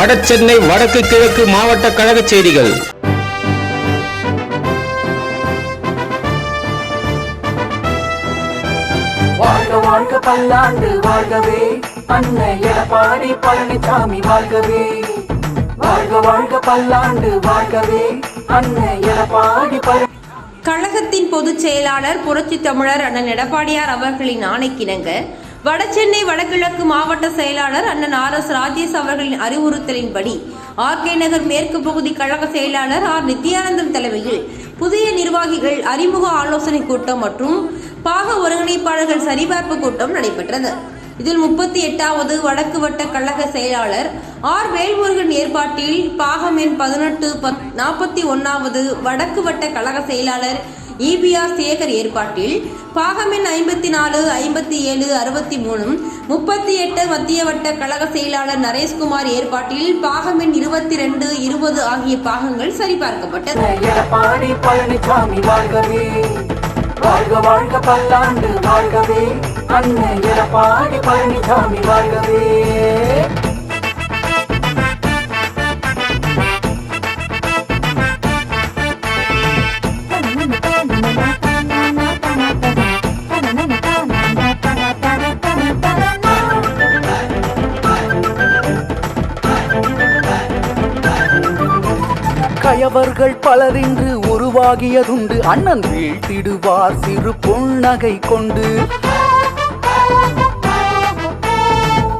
வடசென்னை வடக்கு கிழக்கு மாவட்ட கழக செய்திகள். வாழ்க வாழ்க பல்லாண்டு வாழ்கவே. அன்னை எடப்பாடி பழனிசாமி வாழ்கவே. வாழ்க வாழ்க பல்லாண்டு வாழ்கவே. அன்னை எடப்பாடி பழனி கழகத்தின் பொதுச் செயலாளர் புரட்சி தமிழர் அண்ணன் எடப்பாடியார் அவர்களின் ஆணைக்கிணங்க வடசென்னை வடகிழக்கு மாவட்ட செயலாளர் அண்ணன் ஆர் எஸ் ராஜேஷ் அவர்களின் அறிவுறுத்தலின்படி ஆர்கே நகர் மேற்கு பகுதி கழக செயலாளர் ஆர் நித்யானந்தன் தலைமையில் புதிய நிர்வாகிகள் அறிமுக ஆலோசனை கூட்டம் மற்றும் பாக ஒருங்கிணைப்பாளர்கள் சரிபார்ப்பு கூட்டம் நடைபெற்றது. இதில் முப்பத்தி எட்டாவது வடக்கு வட்ட கழக செயலாளர் ஆர் வேல்முருகன் ஏற்பாட்டில் பாகம் எண் பதினெட்டு நாற்பத்தி ஒன்னாவது வடக்கு வட்ட கழக செயலாளர் இபிஆர் சேகர் ஏற்பாட்டில் பாகமின் ஐம்பத்தி நாலு ஐம்பத்தி ஏழு அறுபத்தி மூணு முப்பத்தி எட்டு மத்திய வட்ட கழக செயலாளர் நரேஷ்குமார் ஏற்பாட்டில் பாகமின் இருபத்தி ரெண்டு இருபது ஆகிய பாகங்கள் சரிபார்க்கப்பட்டது. பழனிசாமி வாழ்க வாழ்க பல்லாண்டு வாழ்கவே எடப்பாடி பழனிசாமி வாழ்கவே. கயவர்கள் பலரின்று உருவாகியதுண்டு. அண்ணன் வீழ்த்திடுவார் சிறு புன்னகை கொண்டு.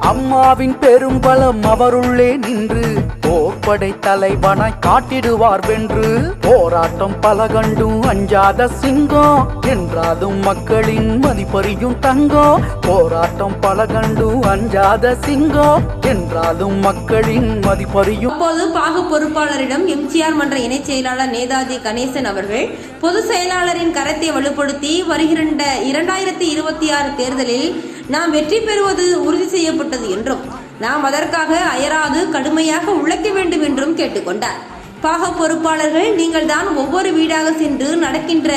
அம்மாவின் பெரும் பலம் அவருள்ளே நின்று போர்ப்படை தலைவனாய் காட்டிடுவார் வென்று. போராட்டம் பல கண்டும் அஞ்சாத சிங்கம் என்றாலும் மக்களின் மதிப்பறியும் தங்கம். போராட்டம் பல கண்டும் அஞ்சாத சிங்கம் என்றாலும் மக்களின் மதிப்பறியும் அப்போது பாகு பொறுப்பாளரிடம் எம்ஜிஆர் மன்ற இணைச் செயலாளர் நேதாஜி கணேசன் அவர்கள் பொதுச் செயலாளரின் கரத்தை வலுப்படுத்தி வருகின்ற இரண்டாயிரத்தி இருபத்தி ஆறு தேர்தலில் நாம் வெற்றி பெறுவது உறுதி செய்யப்பட்டது என்றும் நாம் அதற்காக அயராது கடுமையாக உழைக்க வேண்டும் என்றும் கேட்டுக்கொண்டார். பாக பொறுப்பாளர்கள் நீங்கள் தான் ஒவ்வொரு வீடாக சென்று நடக்கின்ற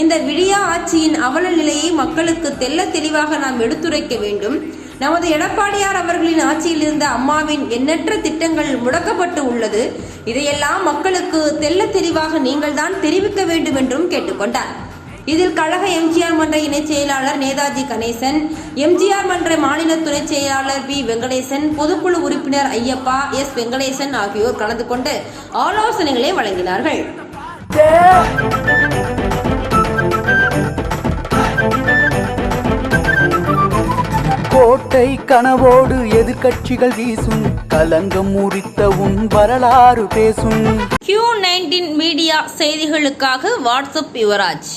இந்த விடியா ஆட்சியின் அவல நிலையை மக்களுக்கு தெல்ல தெளிவாக நாம் எடுத்துரைக்க வேண்டும். நமது எடப்பாடியார் அவர்களின் ஆட்சியில் இருந்த அம்மாவின் எண்ணற்ற திட்டங்கள் முடக்கப்பட்டு உள்ளது. இதையெல்லாம் மக்களுக்கு தெல்ல தெளிவாக நீங்கள் தான் தெரிவிக்க வேண்டும் என்றும் கேட்டுக்கொண்டார். இதில் கழக எம்ஜிஆர் மன்ற இணைச் செயலாளர் நேதாஜி கணேசன் எம்ஜிஆர் மன்ற மாநில துணை செயலாளர் பி வெங்கடேசன் பொதுக்குழு உறுப்பினர் ஐயப்பா எஸ் வெங்கடேசன் ஆகியோர் கலந்து கொண்டு ஆலோசனைகளை வழங்கினார்கள். கோட்டை கனவோடு எதிர்க்கட்சிகள் வீசும்? கலங்கம் முறித்த உன் வரலாறு பேசும். கியூ நைன்டீன் மீடியா செய்திகளுக்காக வாட்ஸ்அப் யுவராஜ்.